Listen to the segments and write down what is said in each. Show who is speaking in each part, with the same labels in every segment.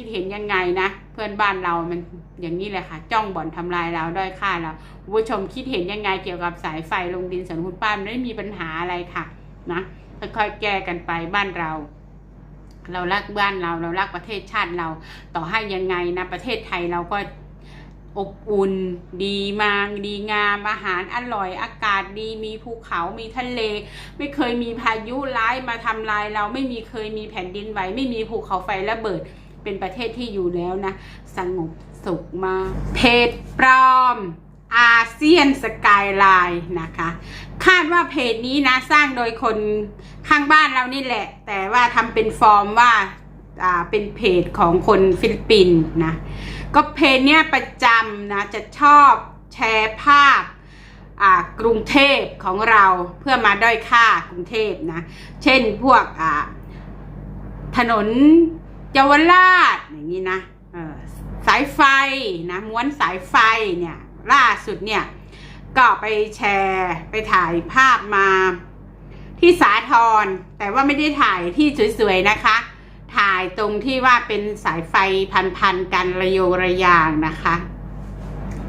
Speaker 1: คิดเห็นยังไงนะ เพื่อนบ้านเรามันอย่างนี้แหละค่ะ จ้องบ่อนทำลายเราด้อยค่าเราคุณผู้ชมคิดเห็นยังไงเกี่ยวกับสายไฟลงดินสวนคุณป้าไม่ได้มีปัญหาอะไรค่ะนะค่อยๆแก้กันไปบ้านเรา เรารักบ้านเราเรารักประเทศชาติเรา ต่อให้ยังไงนะประเทศไทยเราก็อบอุ่นดีมางดีงามอาหารอร่อยอากาศดีมีภูเขามีทะเล ไม่เคยมีพายุร้ายมาทำลายเราไม่มีเคยมีแผ่นดินไหวไม่มีภูเขาไฟระเบิด เป็นประเทศที่อยู่แล้วนะสงบสุขมากเพจปลอมอาเซียนสกายไลน์นะคะ คาดว่าเพจนี้นะสร้างโดยคนข้างบ้านเรานี่แหละ แต่ว่าทำเป็นฟอร์มว่าเป็นเพจของคนฟิลิปปินส์นะ ก็เพจเนี้ยประจำนะจะชอบแชร์ภาพกรุงเทพของเราเพื่อมาด้อยค่ากรุงเทพนะ เช่นพวกถนน เยาวราชอย่างนี้นะสายไฟนะม้วนสายไฟเนี่ยล่าสุดเนี่ยก็ไปแชร์ไปถ่ายภาพมาที่สาทรแต่ว่าไม่ได้ถ่ายที่สวยๆนะคะ ถ่ายตรงที่ว่าเป็นสายไฟพันๆกันระโยงระยางนะคะ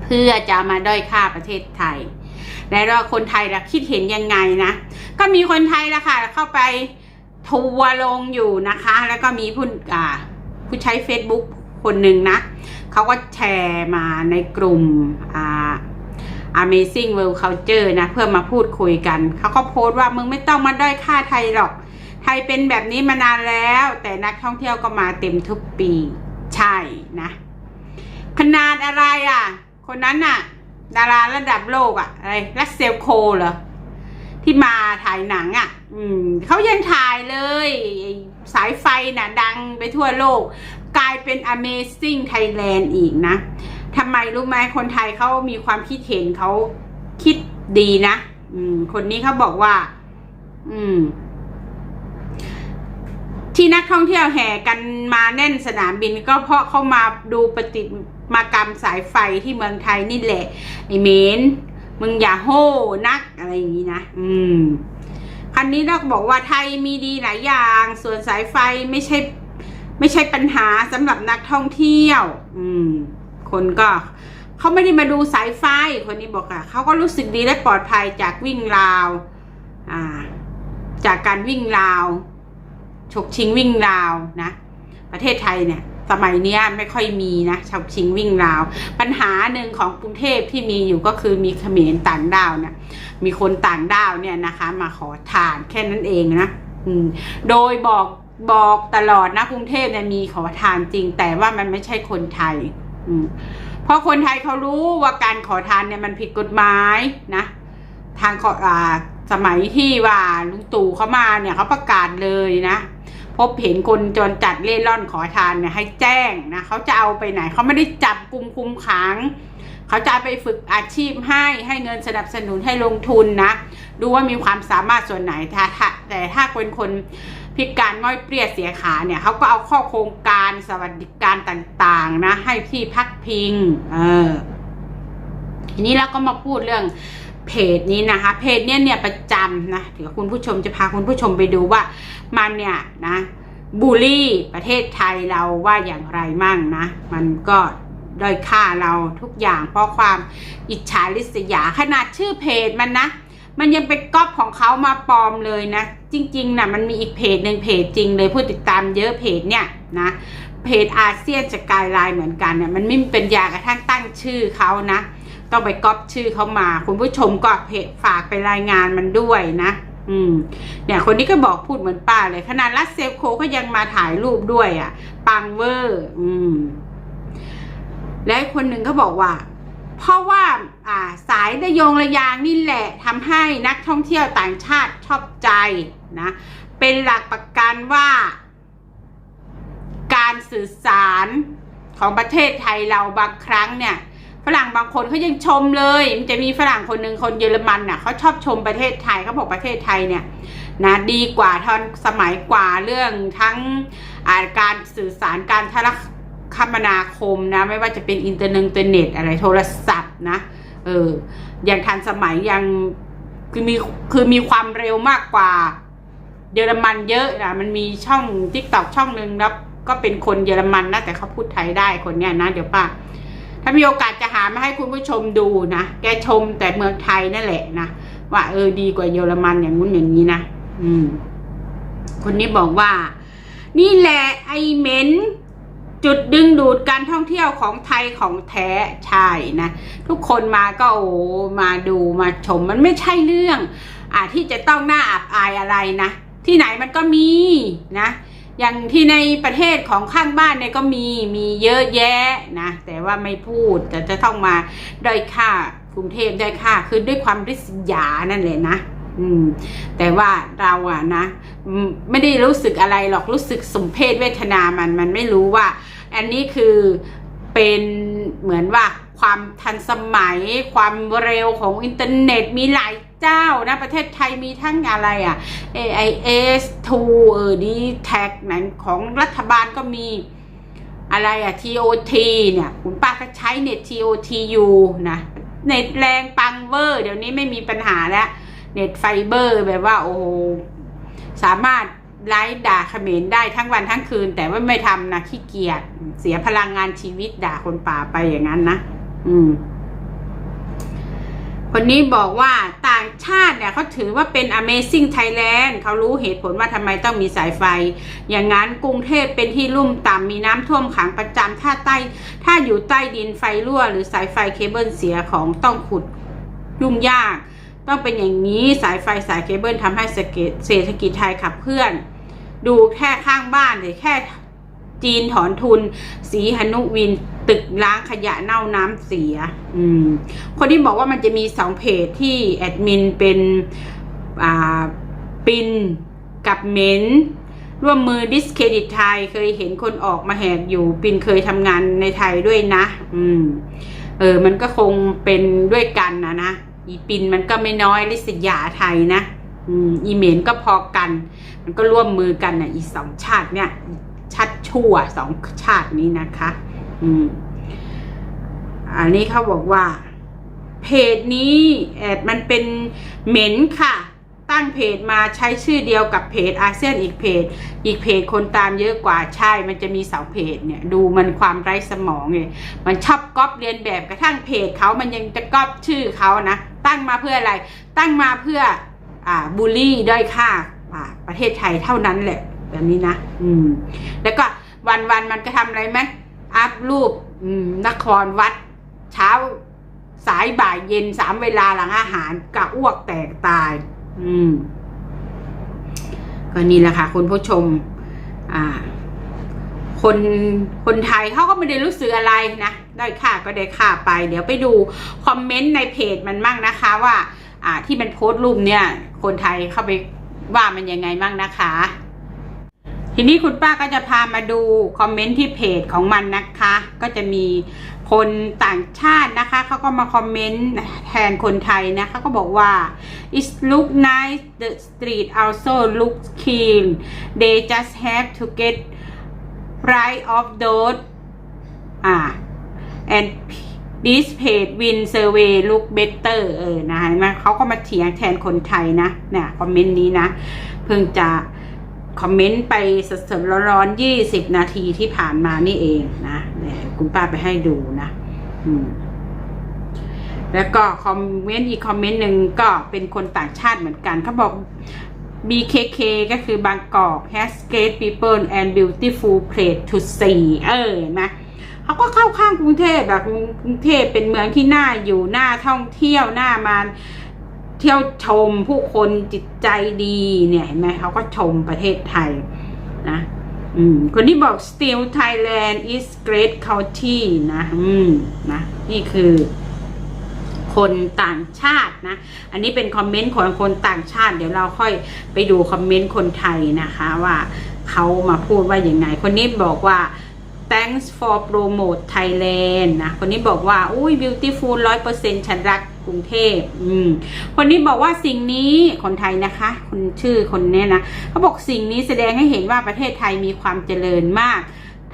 Speaker 1: เพื่อจะมาด้อยค่าประเทศไทย และเราคนไทยละคิดเห็นยังไงนะ ก็มีคนไทยละค่ะเข้าไป ทัวลงอยู่นะคะ แล้วก็มีผู้อ่าผู้ใช้ Facebook คนหนึ่งนะเขาก็แชร์มาในกลุ่มอ่า Amazing World Culture นะ เพื่อมาพูดคุยกัน เขาก็โพสต์ว่ามึงไม่ต้องมาด้อยค่าไทยหรอก ไทยเป็นแบบนี้มานานแล้ว แต่นักท่องเที่ยวก็มาเต็มทุกปีใช่นะ ขนาดอะไรอะ คนนั้นน่ะ ดาราระดับโลกอะ อะไรรัสเซลโคเหรอ ที่มาถ่ายหนังอะ อืมเขายังถ่ายเลย สายไฟน่ะ ดังไปทั่วโลก กลายเป็น Amazing Thailand อีกนะทำไมรู้ไหมคนไทยเขามีความคิดเห็นเขาคิดดีนะ อืม คนนี้เขาบอกว่า อืม ที่นักท่องเที่ยวแห่กันมาแน่นสนามบินก็เพราะเขามาดูปฏิมากรรมสายไฟที่เมืองไทยนี่แหละไอเมน มึงอย่าโห่นักอะไรอย่างนี้นะ อืม คันนี้เราบอกว่าไทยมีดีหลายอย่าง ส่วนสายไฟไม่ใช่ ไม่ใช่ปัญหาสำหรับนักท่องเที่ยว อืม คนก็เขาไม่ได้มาดูสายไฟ คนนี้บอกอะเขาก็รู้สึกดีและปลอดภัยจากวิ่งราว อ่า จากการวิ่งราว ฉกชิงวิ่งราวนะ ประเทศไทยเนี่ย สมัยเนี้ยไม่ค่อยมีนะฉกชิงวิ่งราว ปัญหาหนึ่งของกรุงเทพที่มีอยู่ก็คือมีเขมรต่างด้าวเนี่ยมีคนต่างด้าวเนี่ยนะคะ มาขอทานแค่นั้นเองนะโดยบอกบอกตลอดนะกรุงเทพเนี่ยมีขอทานจริง แต่ว่ามันไม่ใช่คนไทยเพราะคนไทยเขารู้ว่าการขอทานเนี่ยมันผิดกฎหมายนะทางขออสมัยที่ว่าลุงตู่เขามาเนี่ยเขาประกาศเลยนะ พบเห็นคนจรจัดเล่ร่อนขอทานเนี่ยให้แจ้งนะเขาจะเอาไปไหนเขาไม่ได้จับกลุ่มคุมขังเขาจะไปฝึกอาชีพให้ให้เงินสนับสนุนให้ลงทุนนะดูว่ามีความสามารถส่วนไหนถ้าแต่ถ้าเป็นคนพิการง่อยเปรี้ยเสียขาเนี่ยเขาก็เอาข้อโครงการสวัสดิการต่างๆนะให้ที่พักพิงเออทีนี้เราก็มาพูดเรื่อง เพจนี้นะคะเพจเนี้ยเนี่ยประจำนะเดี๋ยวคุณผู้ชมจะพาคุณผู้ชมไปดูว่ามันเนี่ยนะบูลลี่ประเทศไทยเราว่าอย่างไรมั่งนะ มันก็ด้อยค่าเราทุกอย่างเพราะความอิจฉาริษยาขนาดชื่อเพจมันนะ มันยังไปก๊อปของเขามาปลอมเลยนะ จริงๆนะมันมีอีกเพจหนึ่งเพจจริงเลยผู้ติดตามเยอะเพจเนี่ยนะเพจอาเซียนสกายไลน์เหมือนกันเนี่ยมันไม่มีปัญญากระทั่งตั้งชื่อเขานะ ต้องไปก๊อปชื่อเขามา คุณผู้ชมก็เพจฝากไปรายงานมันด้วยนะ อืม เนี่ยคนนี้ก็บอกพูดเหมือนป้าเลย ขนาดรัสเซลโคก็ยังมาถ่ายรูปด้วยอะ่ะ ปังเวอร์ อืม และคนหนึ่งก็บอกว่า เพราะว่า อ่า สายระโยงระยางนี่แหละทำให้นักท่องเที่ยวต่างชาติชอบใจนะ เป็นหลักประกันว่า การสื่อสารของประเทศไทยเราบางครั้งเนี่ย ฝรั่งบางคนเขายังชมเลย มันจะมีฝรั่งคนหนึ่งคนเยอรมันน่ะเขาชอบชมประเทศไทยเขาบอกประเทศไทยเนี่ยนะดีกว่าทันสมัยกว่าเรื่องทั้งาการสื่อสารการทรคมนาคมนะไม่ว่าจะเป็นอินเทอร์เน็ตอินเน็ตอะไรโทรศัพท์นะเอออย่างทันสมัยยังคือมีคือมีความเร็วมากกว่าเยอรมันเยอะนะมันมีช่องทิกตอกช่องหนึ่งแล้วก็เป็นคนเยอรมันนะแต่เขาพูดไทยได้คนเนี้ยนะเดี๋ยวป้าามีโอกาสจะหามาให้คุณผู้ชมดูนะแกชมแต่เมืองไทยนั่นแหละนะว่าเออดีกว่าเยอรมันอย่างงู้นอย่างนี้นะอืม คนนี้บอกว่า นี่แหละไอเหม็นจุดดึงดูดการท่องเที่ยวของไทยของแท้ใช่นะทุกคนมาก็โอ้มาดูมาชมมันไม่ใช่เรื่อง อ่าที่จะต้องหน่าอับอายอะไรนะที่ไหนมันก็มีนะ อย่างที่ในประเทศของข้างบ้านเนี่ยก็มีมีเยอะแยะนะ แต่ว่าไม่พูดแต่จะต้องมาด้อยค่ากรุงเทพด้อยค่าคือด้วยความริษยานั่นแหละนะอืมแต่ว่าเราอะนะไม่ได้รู้สึกอะไรหรอกรู้สึกสมเพศเวทนามันมันไม่รู้ว่า อันนี้คือเป็นเหมือนว่า ความทันสมัย ความเร็วของอินเทอร์เน็ตมีหลายเจ้านะ ประเทศไทยมีทั้งอะไรอะ AIS 2เออดีแท็กนั้นของรัฐบาลก็มีอะไรอะ TOT เนี่ย คุณป้าก็ใช้เน็ต TOT อยู่นะ เน็ตแรงปังเวอร์ เดี๋ยวนี้ไม่มีปัญหาแล้ว เน็ตไฟเบอร์แบบว่า โอ้โห สามารถไลฟ์ด่าเขมรได้ทั้งวันทั้งคืน แต่ว่าไม่ทำนะขี้เกียจเสียพลังงานชีวิตด่าคนป่าไปอย่างนั้นนะ อืม คนนี้บอกว่าต่างชาติเนี่ยเขาถือว่าเป็น Amazing Thailand เขารู้เหตุผลว่าทำไมต้องมีสายไฟ อย่างนั้นกรุงเทพเป็นที่ลุ่มต่ำมีน้ำท่วมขังประจำถ้าใต้ ถ้าอยู่ใต้ดินไฟรั่ว หรือสายไฟเคเบิลเสียของต้องขุดยุ่งยาก ต้องเป็นอย่างนี้สายไฟสายเคเบิลทำให้เศรษฐกิจไทยขับเคลื่อน ดูแค่ข้างบ้านเลยแค่จีนถอนทุน สีหนุวิน ตึกล้างขยะเน่าน้ำเสีย อืม คนที่บอกว่ามันจะมีสองเพจที่แอดมินเป็นอ่าปินกับเมนร่วมมือดิสเครดิตไทยเคยเห็นคนออกมาแหกอยู่ ปินเคยทำงานในไทยด้วยนะ อืม เออ มันก็คงเป็นด้วยกันนะนะ อีปินมันก็ไม่น้อยลิสยาไทยนะ อืม อีเมนก็พอกัน มันก็ร่วมมือกันนะอีสองชาติเนี่ยชัดชั่วสองชาตินี้นะคะ อืม อันนี้เขาบอกว่า เพจนี้แอดมันเป็นเหม็นค่ะ ตั้งเพจมาใช้ชื่อเดียวกับเพจอาเซียนอีกเพจ อีกเพจคนตามเยอะกว่าใช่ มันจะมีสองเพจเนี่ย ดูมันความไร้สมองเลยมันชอบก๊อปเรียนแบบกระทั่งเพจเขามันยังจะก๊อปชื่อเขานะ ตั้งมาเพื่ออะไร ตั้งมาเพื่อ อ่าบูลลี่ด้อยค่าอ่าประเทศไทยเท่านั้นแหละ แบบนี้นะ อืม แล้วก็วันวันมันก็ทำอะไรไหม อัพรูปนครวัด เช้าสายบ่ายเย็นสามเวลาหลังอาหารกะอ้วกแตกตาย อืม ก็นี่แหละค่ะคุณผู้ชม อ่า คนคนไทยเขาก็ไม่ได้รู้สึกอะไรนะได้ค่าก็ได้ค่าไป เดี๋ยวไปดูคอมเมนต์ในเพจมันมั่งนะคะว่า อ่า ที่มันโพสต์รูปเนี่ย คนไทยเข้าไปว่ามันยังไงมั่งนะคะ ทีนี้คุณป้าก็จะพามาดูคอมเมนต์ที่เพจของมันนะคะ ก็จะมีคนต่างชาตินะคะเขาก็มาคอมเมนต์แทนคนไทยนะเขาก็บอกว่า it look nice the street also look clean they just have to get right of those อ่า and this page win survey look better เออนะเห็นไหมเขาก็มาเถียงแทนคนไทยนะเนี่ยคอมเมนต์นี้นะ เพิ่งจะ คอมเมนต์ไปสดๆร้อนๆยี่สิบนาทีที่ผ่านมานี่เองนะเนี่ยคุณป้าไปให้ดูนะแล้วก็คอมเมนต์อีกคอมเมนต์หนึ่งก็เป็นคนต่างชาติเหมือนกันเขาบอก BKK ก็คือบางกอก has great people and beautiful place to see เออเห็นไหมเขาก็เข้าข้างกรุงเทพแบบกรุงเทพเป็นเมืองที่น่าอยู่น่าท่องเที่ยวน่ามา เที่ยวชมผู้คนจิตใจดีเนี่ยเห็นไหมเขาก็ชมประเทศไทยนะคนที่บอก still Thailand is great country นะอืมนะนี่คือคนต่างชาตินะ อันนี้เป็นคอมเมนต์ของคนต่างชาติ เดี๋ยวเราค่อยไปดูคอมเมนต์คนไทยนะคะว่าเขามาพูดว่าอย่างไง คนนี้บอกว่า thanks for promote Thailand นะ คนนี้บอกว่า อุ้ย beautiful ร้อยเปอร์เซ็นฉันรักกรุงเทพอืม คนนี้บอกว่าสิ่งนี้คนไทยนะคะ คนชื่อคนเนี้ยนะเขาบอกสิ่งนี้แสดงให้เห็นว่าประเทศไทยมีความเจริญมาก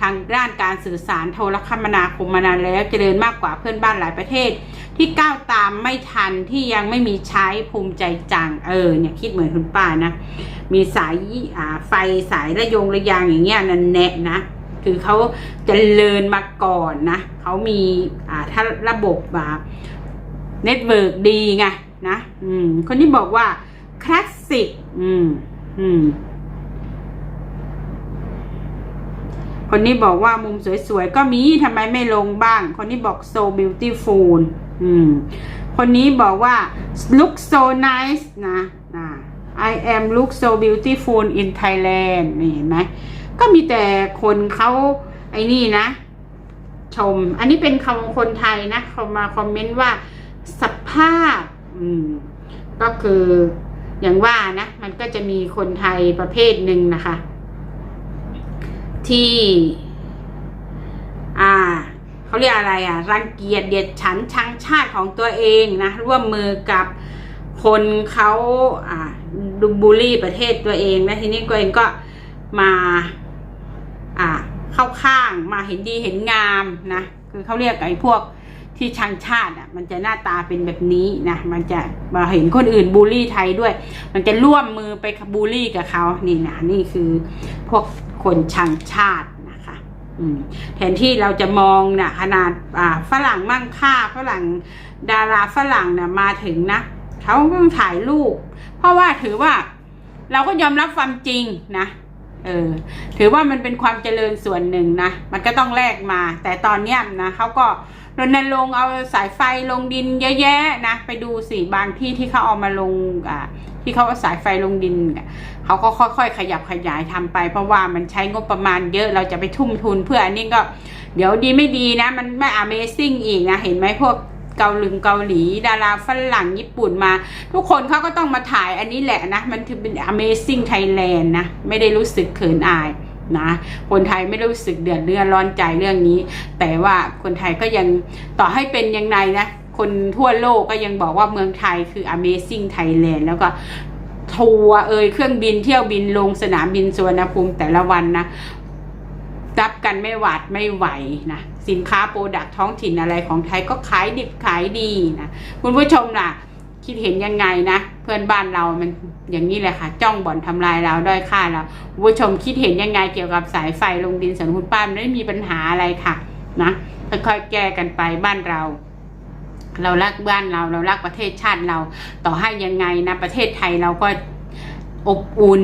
Speaker 1: ทางด้านการสื่อสารโทรคมนาคมมานานแล้วเจริญมากกว่าเพื่อนบ้านหลายประเทศ ที่ก้าวตามไม่ทันที่ยังไม่มีใช้ภูมิใจจังเออเนี่ยคิดเหมือนคุณป้านะ มีสายอ่าไฟสายระยงระยางอย่างเงี้ยนั่นแนะนะ คือเขาจเจริญมาก่อนนะเขามีอ่าถ้าระบบแบบเน็ตเวิร์กดีไงนะอืมคนที่บอกว่าคลาสสิกอืมอืมคนนี้บอกว่ามุมสวยๆ ก็มีทำไมไม่ลงบ้าง คนนี้บอก so beautiful อืม คนนี้บอกว่า look so nice นะนะ I am look so beautiful in Thailand นี่เห็นไหม ก็มีแต่คนเขาไอ้นี่นะ ชม อันนี้เป็นคำคนไทยนะเขามาคอมเมนต์ว่าสภาพ อืม ก็คืออย่างว่านะมันก็จะมีคนไทยประเภทหนึ่งนะคะ ที่ อ่าเขาเรียกอะไรอะ รังเกียจเดียดฉันชังชาติของตัวเองนะ ร่วมมือกับคนเขาอ่าดูบูลลี่ประเทศตัวเองนะทีนี้ตัวเองก็มา อ่าเข้าข้างมาเห็นดีเห็นงามนะคือเขาเรียกไอ้พวกที่ชังชาติอะมันจะหน้าตาเป็นแบบนี้นะมันจะมาเห็นคนอื่นบูลลี่ไทยด้วย มันจะร่วมมือไปบูลลี่กับเขานี่นะนี่คือพวกคนชังชาตินะคะอืมแทนที่เราจะมองนะขนาดอ่าฝรั่งมั่งค่าฝรั่งดาราฝรั่งนะมาถึงนะเขาต้องถ่ายรูปเพราะว่าถือว่าเราก็ยอมรับความจริงนะ เออ ถือว่ามันเป็นความเจริญส่วนหนึ่งนะ มันก็ต้องแลกมา แต่ตอนเนี้ยนะเขาก็รณรงค์เอาสายไฟลงดินเยอะแยะนะ ไปดูสิบางที่ที่เขาเอามาลงอ่าที่เขาเอาสายไฟลงดินเขาก็ค่อยๆ ขยับขยายทำไป เพราะว่ามันใช้งบประมาณเยอะเราจะไปทุ่มทุนเพื่ออันนี้ก็ เดี๋ยวดีไม่ดีนะ มันไม่ Amazing อีกนะ เห็นไหมพวก เกาหลีเกาหลี ดาราฝรั่งญี่ปุ่นมา ทุกคนเขาก็ต้องมาถ่ายอันนี้แหละนะ มันถือเป็น Amazing Thailand นะ ไม่ได้รู้สึกเขินอายนะคนไทยไม่รู้สึกเดือดเรือร้อนใจเรื่องนี้ แต่ว่าคนไทยก็ยังต่อให้เป็นยังไงนะ คนทั่วโลกก็ยังบอกว่าเมืองไทยคือ Amazing Thailand แล้วก็ทัวร์เอ่ยเครื่องบินเที่ยวบินลงสนามบินสุวรรณภูมิแต่ละวันนะรับกันไม่หวาดไม่ไหวนะ สินค้าโปรดักท้องถิ่นอะไรของไทยก็ขายดิบขายดีนะคุณผู้ชมล่ะ คิดเห็นยังไงนะ เพื่อนบ้านเรามันอย่างนี้แหละค่ะ จ้องบ่อนทำลายเราด้อยค่าเราคุณผู้ชมคิดเห็นยังไงเกี่ยวกับสายไฟลงดินสวนคุณป้าไม่มีปัญหาอะไรค่ะนะค่อยๆแก้กันไปบ้านเรา เรารักบ้านเราเรารักประเทศชาติเรา ต่อให้ยังไงนะประเทศไทยเราก็ อบอุ่น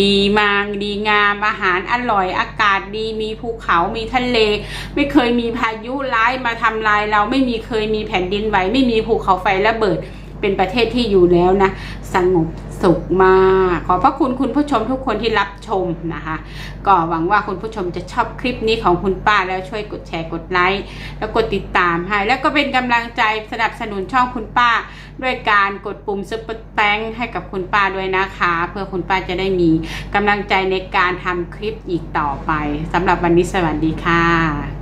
Speaker 1: ดีมางดีงามอาหารอร่อยอากาศดีมีภูเขามีทะเล ไม่เคยมีพายุร้ายมาทำลายเราไม่มีเคยมีแผ่นดินไหวไม่มีภูเขาไฟระเบิดเป็นประเทศที่อยู่แล้วนะสงบ สุขมาก ขอบพระคุณคุณผู้ชมทุกคนที่รับชมนะคะ ก็หวังว่าคุณผู้ชมจะชอบคลิปนี้ของคุณป้าแล้วช่วยกดแชร์กดไลค์แล้วกดติดตามให้ แล้วก็เป็นกำลังใจสนับสนุนช่องคุณป้า ด้วยการกดปุ่มซุปเปอร์แตงให้กับคุณป้าด้วยนะคะ เพื่อคุณป้าจะได้มีกำลังใจในการทำคลิปอีกต่อไปสำหรับวันนี้สวัสดีค่ะ